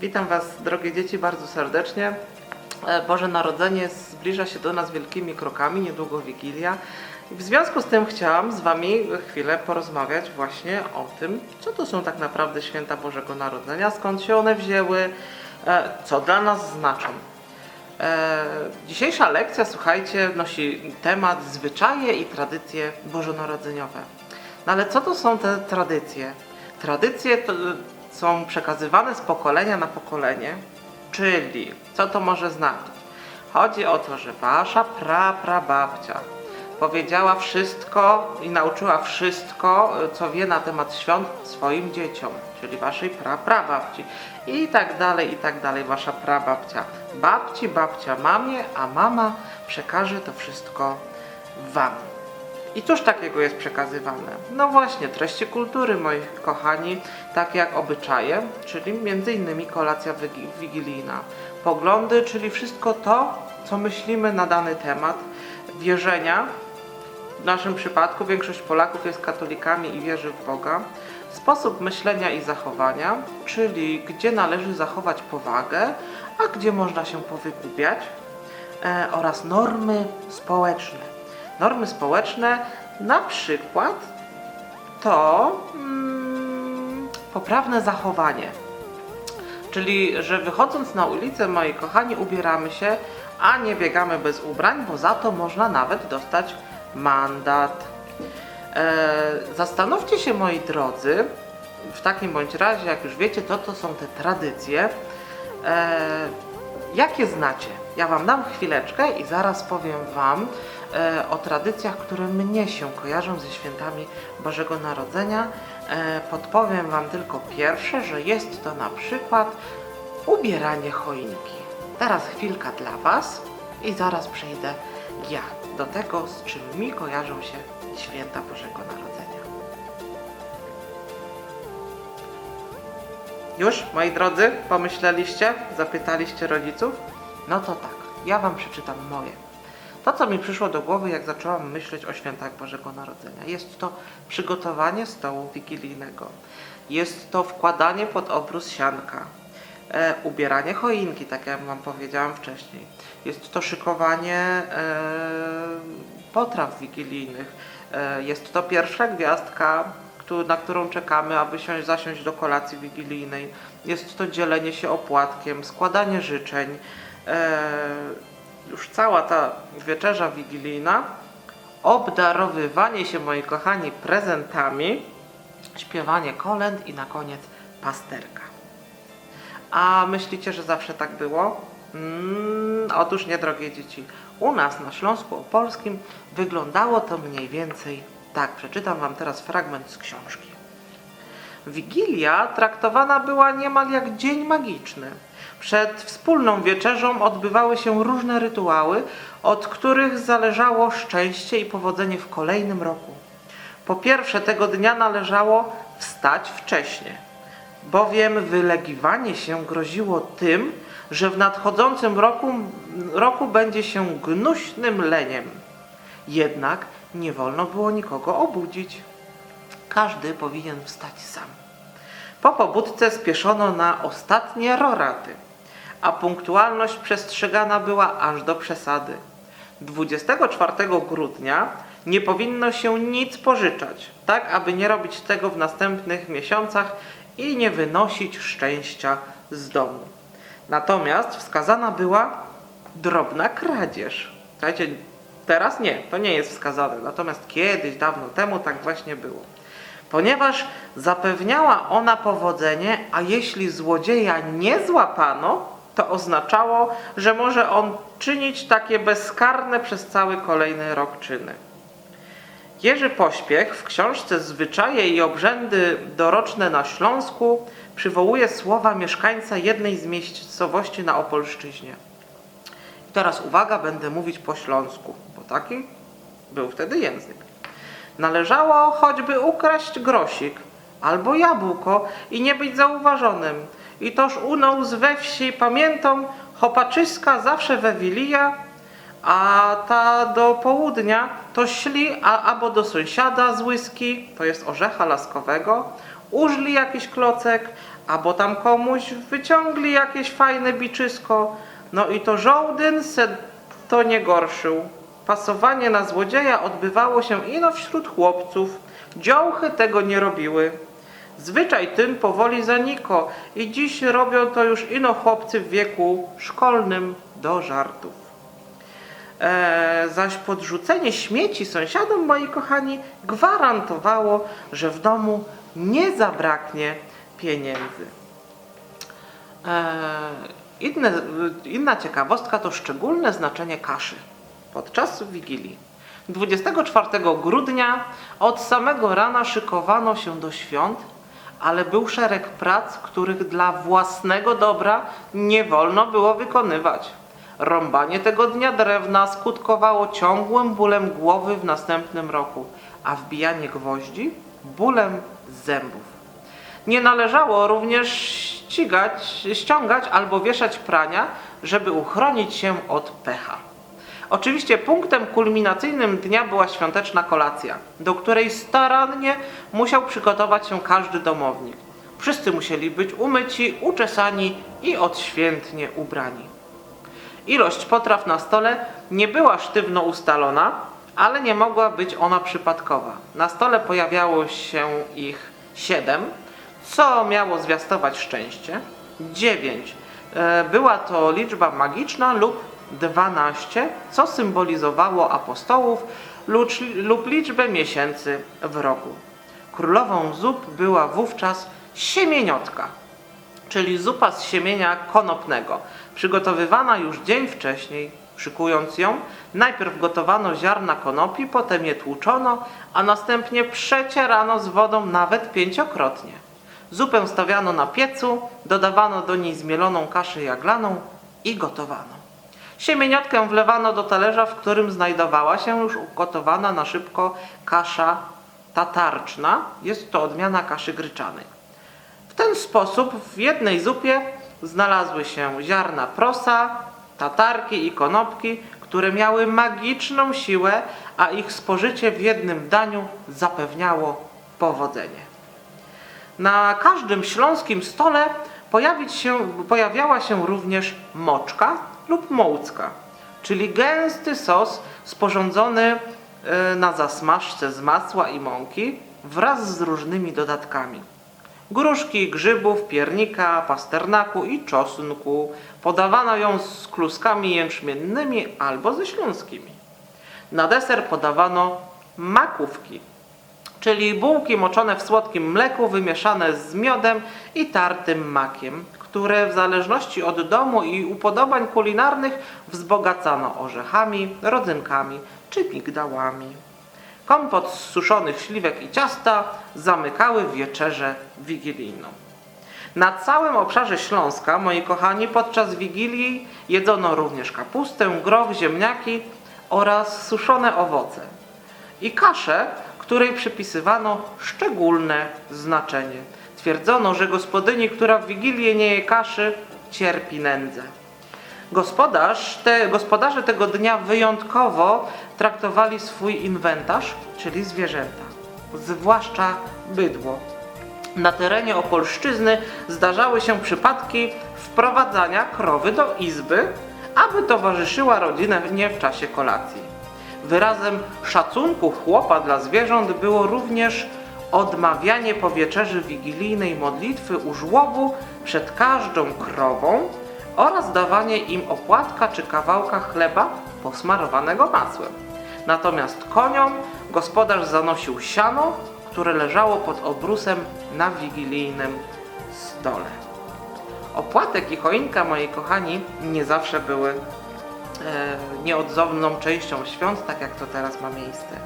Witam Was, drogie dzieci, bardzo serdecznie. E, Boże Narodzenie zbliża się do nas wielkimi krokami, niedługo Wigilia. W związku z tym chciałam z Wami chwilę porozmawiać właśnie o tym, co to są tak naprawdę święta Bożego Narodzenia, skąd się one wzięły, e, co dla nas znaczą. E, Dzisiejsza lekcja, słuchajcie, nosi temat zwyczaje i tradycje bożonarodzeniowe. No ale co to są te tradycje? Tradycje to są przekazywane z pokolenia na pokolenie, czyli co to może znaczyć? Chodzi o to, że wasza pra, prababcia powiedziała wszystko i nauczyła wszystko, co wie na temat świąt swoim dzieciom, czyli waszej pra, prababci. I tak dalej, i tak dalej, wasza prababcia. Babci, babcia mamie, a mama przekaże to wszystko wam. I cóż takiego jest przekazywane? No właśnie, treści kultury, moi kochani, takie jak obyczaje, czyli innymi kolacja wigi- wigilijna, poglądy, czyli wszystko to, co myślimy na dany temat, wierzenia, w naszym przypadku większość Polaków jest katolikami i wierzy w Boga. Sposób myślenia i zachowania, czyli gdzie należy zachować powagę, a gdzie można się powygubiać, e, oraz normy społeczne. Normy społeczne, na przykład to mm, poprawne zachowanie. Czyli, że wychodząc na ulicę, moi kochani, ubieramy się, a nie biegamy bez ubrań, bo za to można nawet dostać mandat. E, zastanówcie się, moi drodzy, w takim bądź razie, jak już wiecie, to to są te tradycje. E, jakie znacie? Ja Wam dam chwileczkę i zaraz powiem Wam o tradycjach, które mnie się kojarzą ze świętami Bożego Narodzenia. E, podpowiem Wam tylko pierwsze, że jest to na przykład ubieranie choinki. Teraz chwilka dla Was i zaraz przejdę ja do tego, z czym mi kojarzą się święta Bożego Narodzenia. Już, moi drodzy, pomyśleliście? Zapytaliście rodziców? No to tak, ja wam przeczytam moje. To, co mi przyszło do głowy, jak zaczęłam myśleć o świętach Bożego Narodzenia, jest to przygotowanie stołu wigilijnego. Jest to wkładanie pod obrus sianka, e, ubieranie choinki, tak jak wam powiedziałam wcześniej. Jest to szykowanie e, potraw wigilijnych. E, jest to pierwsza gwiazdka, na którą czekamy, aby siąść, zasiąść do kolacji wigilijnej. Jest to dzielenie się opłatkiem, składanie życzeń. E, już cała ta wieczerza wigilijna, obdarowywanie się, moi kochani, prezentami, śpiewanie kolęd i na koniec pasterka. A myślicie, że zawsze tak było? Mm, otóż nie, drogie dzieci. U nas na Śląsku Opolskim wyglądało to mniej więcej tak. Przeczytam Wam teraz fragment z książki. Wigilia traktowana była niemal jak dzień magiczny. Przed wspólną wieczerzą odbywały się różne rytuały, od których zależało szczęście i powodzenie w kolejnym roku. Po pierwsze, tego dnia należało wstać wcześnie, bowiem wylegiwanie się groziło tym, że w nadchodzącym roku, roku będzie się gnuśnym leniem. Jednak nie wolno było nikogo obudzić. Każdy powinien wstać sam. Po pobudce spieszono na ostatnie roraty, a punktualność przestrzegana była aż do przesady. 24 grudnia nie powinno się nic pożyczać, tak aby nie robić tego w następnych miesiącach i nie wynosić szczęścia z domu. Natomiast wskazana była drobna kradzież. Słuchajcie, teraz nie, to nie jest wskazane. Natomiast kiedyś, dawno temu tak właśnie było. Ponieważ zapewniała ona powodzenie, a jeśli złodzieja nie złapano, to oznaczało, że może on czynić takie bezkarne przez cały kolejny rok czyny. Jerzy Pośpiech w książce Zwyczaje i obrzędy doroczne na Śląsku przywołuje słowa mieszkańca jednej z miejscowości na Opolszczyźnie. I teraz uwaga, będę mówić po śląsku, bo taki był wtedy język. Należało choćby ukraść grosik albo jabłko i nie być zauważonym. I toż unął z we wsi pamiętą chopaczyska zawsze we Wilija, a ta do południa to szli a, albo do sąsiada z łyski, to jest orzecha laskowego, użli jakiś klocek, albo tam komuś wyciągli jakieś fajne biczysko. No i to żołdyn se to nie gorszył. Pasowanie na złodzieja odbywało się ino wśród chłopców. Dziołchy tego nie robiły. Zwyczaj ten powoli zaniko i dziś robią to już ino chłopcy w wieku szkolnym do żartów. E, zaś podrzucenie śmieci sąsiadom, moi kochani, gwarantowało, że w domu nie zabraknie pieniędzy. E, inne, inna ciekawostka to szczególne znaczenie kaszy podczas Wigilii. 24 grudnia od samego rana szykowano się do świąt, ale był szereg prac, których dla własnego dobra nie wolno było wykonywać. Rąbanie tego dnia drewna skutkowało ciągłym bólem głowy w następnym roku, a wbijanie gwoździ bólem zębów. Nie należało również ścigać, ściągać albo wieszać prania, żeby uchronić się od pecha. Oczywiście punktem kulminacyjnym dnia była świąteczna kolacja, do której starannie musiał przygotować się każdy domownik. Wszyscy musieli być umyci, uczesani i odświętnie ubrani. Ilość potraw na stole nie była sztywno ustalona, ale nie mogła być ona przypadkowa. Na stole pojawiało się ich siedem, co miało zwiastować szczęście. Dziewięć. e, Była to liczba magiczna lub 12, co symbolizowało apostołów lub, liczbę miesięcy w roku. Królową zup była wówczas siemieniotka czyli zupa z siemienia konopnego, przygotowywana już dzień wcześniej. Szykując ją, najpierw gotowano ziarna konopi, potem je tłuczono, a następnie przecierano z wodą nawet pięciokrotnie. Zupę stawiano na piecu, dodawano do niej zmieloną kaszę jaglaną i gotowano. Siemieniotkę wlewano do talerza, w którym znajdowała się już ugotowana na szybko kasza tatarczna. Jest to odmiana kaszy gryczanej. W ten sposób w jednej zupie znalazły się ziarna prosa, tatarki i konopki, które miały magiczną siłę, a ich spożycie w jednym daniu zapewniało powodzenie. Na każdym śląskim stole pojawić się, pojawiała się również moczka lub mołcka, czyli gęsty sos sporządzony e, na zasmażce z masła i mąki wraz z różnymi dodatkami. Gruszki, grzybów, piernika, pasternaku i czosnku. Podawano ją z kluskami jęczmiennymi albo ze śląskimi. Na deser podawano makówki, czyli bułki moczone w słodkim mleku, wymieszane z miodem i tartym makiem, które w zależności od domu i upodobań kulinarnych wzbogacano orzechami, rodzynkami czy migdałami. Kompot z suszonych śliwek i ciasta zamykały wieczerzę wigilijną. Na całym obszarze Śląska, moi kochani, podczas Wigilii jedzono również kapustę, groch, ziemniaki oraz suszone owoce i kaszę, której przypisywano szczególne znaczenie. Twierdzono, że gospodyni, która w Wigilię nie je kaszy, cierpi nędzę. Gospodarz, te, gospodarze tego dnia wyjątkowo traktowali swój inwentarz, czyli zwierzęta, zwłaszcza bydło. Na terenie Opolszczyzny zdarzały się przypadki wprowadzania krowy do izby, aby towarzyszyła rodzinie w czasie kolacji. Wyrazem szacunku chłopa dla zwierząt było również odmawianie po wieczerzy wigilijnej modlitwy u żłobu przed każdą krową oraz dawanie im opłatka czy kawałka chleba posmarowanego masłem. Natomiast koniom gospodarz zanosił siano, które leżało pod obrusem na wigilijnym stole. Opłatek i choinka, moi kochani, nie zawsze były e, nieodzowną częścią świąt, tak jak to teraz ma miejsce.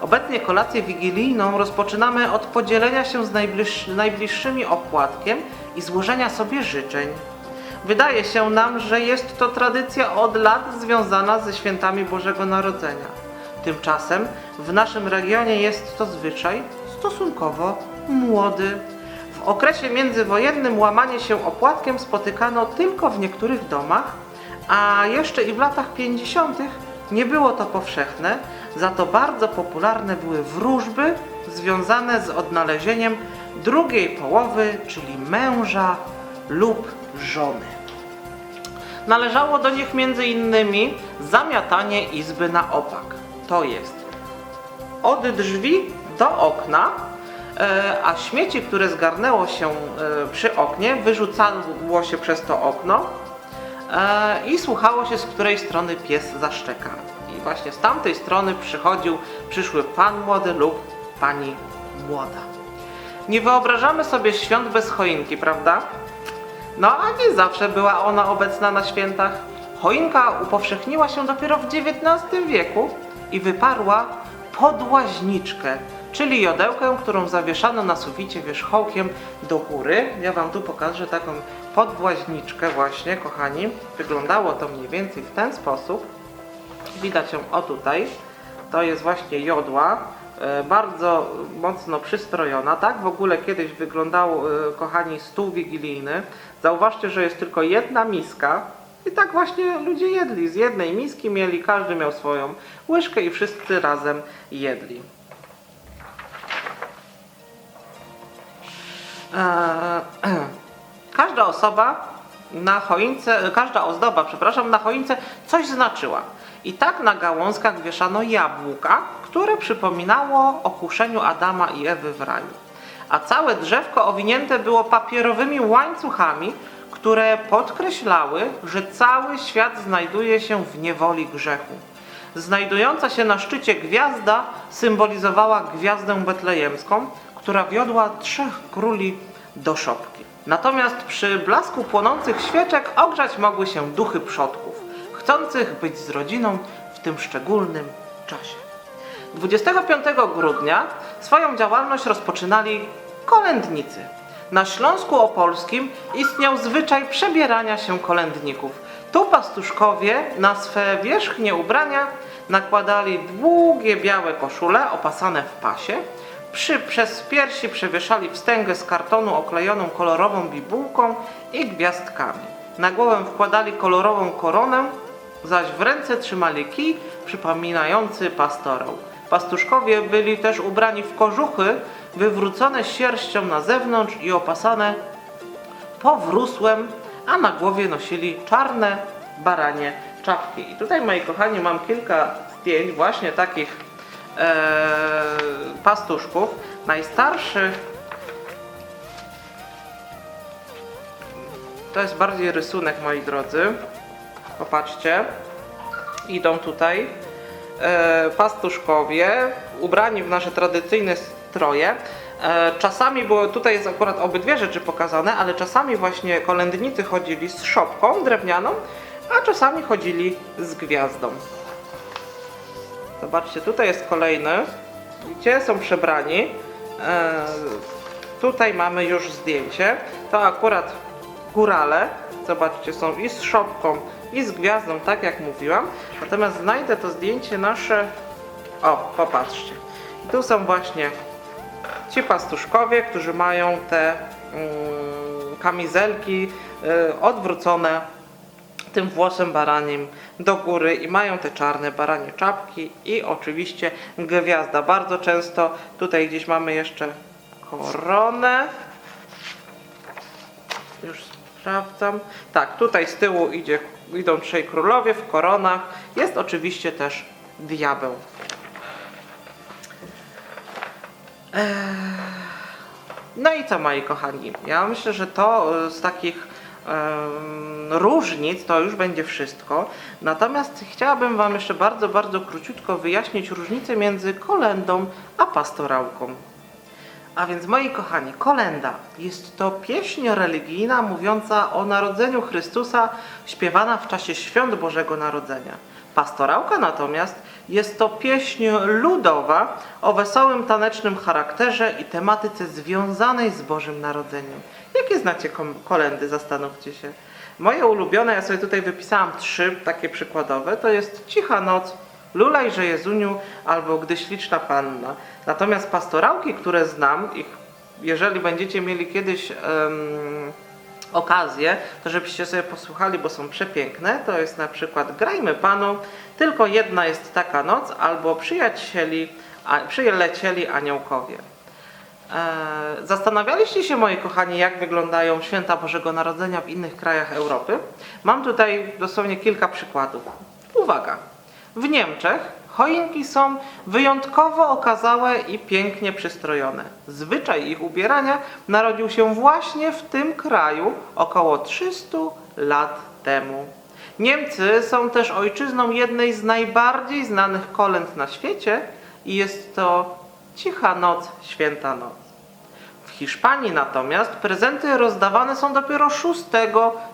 Obecnie kolację wigilijną rozpoczynamy od podzielenia się z najbliż, najbliższymi opłatkiem i złożenia sobie życzeń. Wydaje się nam, że jest to tradycja od lat związana ze świętami Bożego Narodzenia. Tymczasem w naszym regionie jest to zwyczaj stosunkowo młody. W okresie międzywojennym łamanie się opłatkiem spotykano tylko w niektórych domach, a jeszcze i w latach 50. nie było to powszechne, za to bardzo popularne były wróżby związane z odnalezieniem drugiej połowy, czyli męża lub żony. Należało do nich innymi zamiatanie izby na opak. To jest od drzwi do okna, e, a śmieci, które zgarnęło się e, przy oknie, wyrzucało się przez to okno e, i słuchało się, z której strony pies zaszczeka. Właśnie z tamtej strony przychodził, przyszły pan młody lub pani młoda. Nie wyobrażamy sobie świąt bez choinki, prawda? No a nie zawsze była ona obecna na świętach. Choinka upowszechniła się dopiero w XIX wieku i wyparła podłaźniczkę, czyli jodełkę, którą zawieszano na suficie wierzchołkiem do góry. Ja Wam tu pokażę taką podwłaźniczkę właśnie, kochani. Wyglądało to mniej więcej w ten sposób. Widać ją o tutaj. To jest właśnie jodła, e, bardzo mocno przystrojona. Tak w ogóle kiedyś wyglądał, e, kochani, stół wigilijny. Zauważcie, że jest tylko jedna miska. I tak właśnie ludzie jedli. Z jednej miski mieli, każdy miał swoją łyżkę i wszyscy razem jedli. Eee, Każda osoba na choince, każda ozdoba, przepraszam, na choince coś znaczyła. I tak na gałązkach wieszano jabłka, które przypominało o kuszeniu Adama i Ewy w raju. A całe drzewko owinięte było papierowymi łańcuchami, które podkreślały, że cały świat znajduje się w niewoli grzechu. Znajdująca się na szczycie gwiazda symbolizowała gwiazdę betlejemską, która wiodła trzech króli do szopki. Natomiast przy blasku płonących świeczek ogrzać mogły się duchy przodków, chcących być z rodziną w tym szczególnym czasie. 25 grudnia swoją działalność rozpoczynali kolędnicy. Na Śląsku Opolskim istniał zwyczaj przebierania się kolędników. Tu pastuszkowie na swe wierzchnie ubrania nakładali długie białe koszule opasane w pasie, przy, przez piersi przewieszali wstęgę z kartonu oklejoną kolorową bibułką i gwiazdkami. Na głowę wkładali kolorową koronę, zaś w ręce trzymali kij przypominający pastorał. Pastuszkowie byli też ubrani w kożuchy wywrócone sierścią na zewnątrz i opasane powrósłem, a na głowie nosili czarne baranie czapki. I tutaj, moi kochani, mam kilka zdjęć właśnie takich e, pastuszków. Najstarszy to jest bardziej rysunek, moi drodzy. Popatrzcie. Idą tutaj e, pastuszkowie, ubrani w nasze tradycyjne stroje. E, czasami, bo tutaj jest akurat obydwie rzeczy pokazane, ale czasami właśnie kolędnicy chodzili z szopką drewnianą, a czasami chodzili z gwiazdą. Zobaczcie, tutaj jest kolejny, gdzie są przebrani. E, tutaj mamy już zdjęcie. To akurat górale. Zobaczcie, są i z szopką, i z gwiazdą, tak jak mówiłam. Natomiast znajdę to zdjęcie nasze. O, popatrzcie. I tu są właśnie ci pastuszkowie, którzy mają te mm, kamizelki y, odwrócone tym włosem baranim do góry i mają te czarne baranie czapki i oczywiście gwiazda. Bardzo często tutaj gdzieś mamy jeszcze koronę. Już sprawdzam. Tak, tutaj z tyłu idzie, idą trzej królowie w koronach. Jest oczywiście też diabeł. No i co moi kochani? Ja myślę, że to e, z takich różnic to już będzie wszystko. Natomiast chciałabym Wam jeszcze bardzo, bardzo króciutko wyjaśnić różnicę między kolendą a pastorałką. A więc moi kochani, kolenda jest to pieśń religijna mówiąca o narodzeniu Chrystusa, śpiewana w czasie świąt Bożego Narodzenia. Pastorałka natomiast jest to pieśń ludowa o wesołym tanecznym charakterze i tematyce związanej z Bożym Narodzeniem. Jakie znacie kolendy? Zastanówcie się. Moje ulubione, ja sobie tutaj wypisałam trzy takie przykładowe, to jest Cicha Noc, Lulajże Jezuniu albo Gdy śliczna Panna. Natomiast pastorałki, które znam, ich, jeżeli będziecie mieli kiedyś em, okazję, to żebyście sobie posłuchali, bo są przepiękne, to jest na przykład Grajmy Panu, tylko jedna jest taka noc, albo Przyjacieli, a, Przylecieli Aniołkowie. E, Zastanawialiście się, moi kochani, jak wyglądają święta Bożego Narodzenia w innych krajach Europy? Mam tutaj dosłownie kilka przykładów. Uwaga! W Niemczech choinki są wyjątkowo okazałe i pięknie przystrojone. Zwyczaj ich ubierania narodził się właśnie w tym kraju około 300 lat temu. Niemcy są też ojczyzną jednej z najbardziej znanych kolęd na świecie i jest to Cicha Noc, Święta Noc. W Hiszpanii natomiast prezenty rozdawane są dopiero 6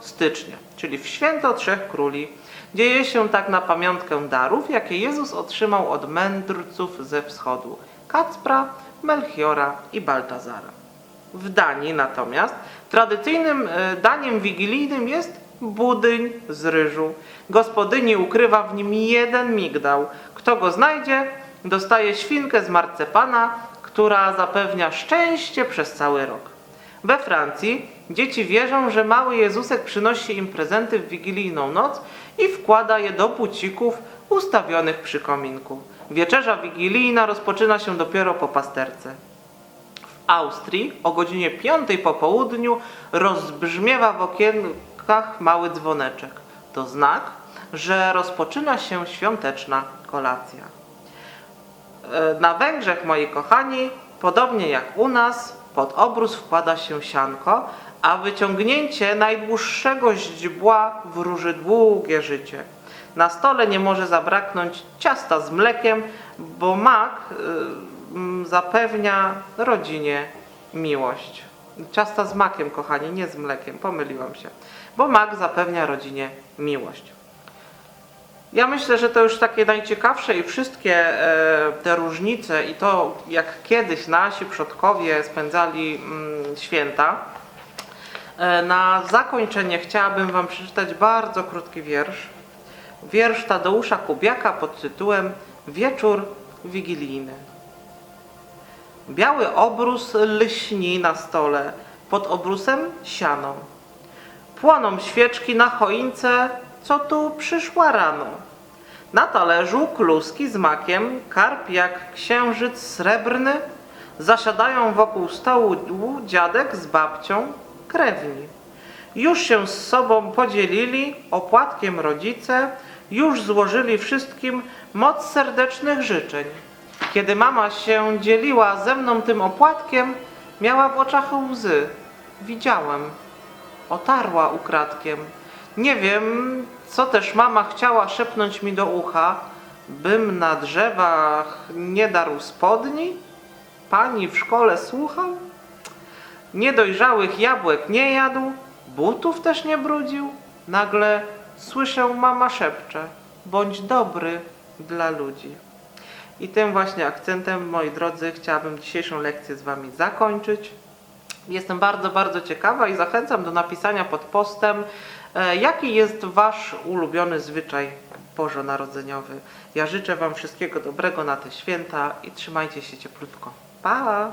stycznia, czyli w święto Trzech Króli. Dzieje się tak na pamiątkę darów, jakie Jezus otrzymał od mędrców ze wschodu Kacpra, Melchiora i Baltazara. W Danii natomiast tradycyjnym e, daniem wigilijnym jest budyń z ryżu. Gospodyni ukrywa w nim jeden migdał. Kto go znajdzie, dostaje świnkę z marcepana, która zapewnia szczęście przez cały rok. We Francji dzieci wierzą, że mały Jezusek przynosi im prezenty w wigilijną noc i wkłada je do bucików ustawionych przy kominku. Wieczerza wigilijna rozpoczyna się dopiero po pasterce. W Austrii o godzinie 5 po południu rozbrzmiewa w okienkach mały dzwoneczek. To znak, że rozpoczyna się świąteczna kolacja. E, Na Węgrzech, moi kochani, podobnie jak u nas, pod obrus wkłada się sianko, a wyciągnięcie najdłuższego źdźbła wróży długie życie. Na stole nie może zabraknąć ciasta z mlekiem, bo mak y, zapewnia rodzinie miłość. Ciasta z makiem, kochani, nie z mlekiem, pomyliłam się. Bo mak zapewnia rodzinie miłość. Ja myślę, że to już takie najciekawsze i wszystkie e, te różnice i to, jak kiedyś nasi przodkowie spędzali mm, święta. E, na zakończenie chciałabym Wam przeczytać bardzo krótki wiersz. Wiersz Tadeusza Kubiaka pod tytułem Wieczór Wigilijny. Biały obrus lśni na stole, pod obrusem siano. Płoną świeczki na choince, co tu przyszła rano. Na talerzu kluski z makiem, karp jak księżyc srebrny, zasiadają wokół stołu dziadek z babcią, krewni. Już się z sobą podzielili opłatkiem rodzice, już złożyli wszystkim moc serdecznych życzeń. Kiedy mama się dzieliła ze mną tym opłatkiem, miała w oczach łzy. Widziałem otarła ukradkiem. Nie wiem, co też mama chciała szepnąć mi do ucha, bym na drzewach nie darł spodni? Pani w szkole słuchał? Niedojrzałych jabłek nie jadł, butów też nie brudził. Nagle słyszę mama szepcze, bądź dobry dla ludzi. I tym właśnie akcentem, moi drodzy, chciałabym dzisiejszą lekcję z Wami zakończyć. Jestem bardzo, bardzo ciekawa i zachęcam do napisania pod postem, e, jaki jest Wasz ulubiony zwyczaj bożonarodzeniowy. Ja życzę Wam wszystkiego dobrego na te święta i trzymajcie się cieplutko. Pa!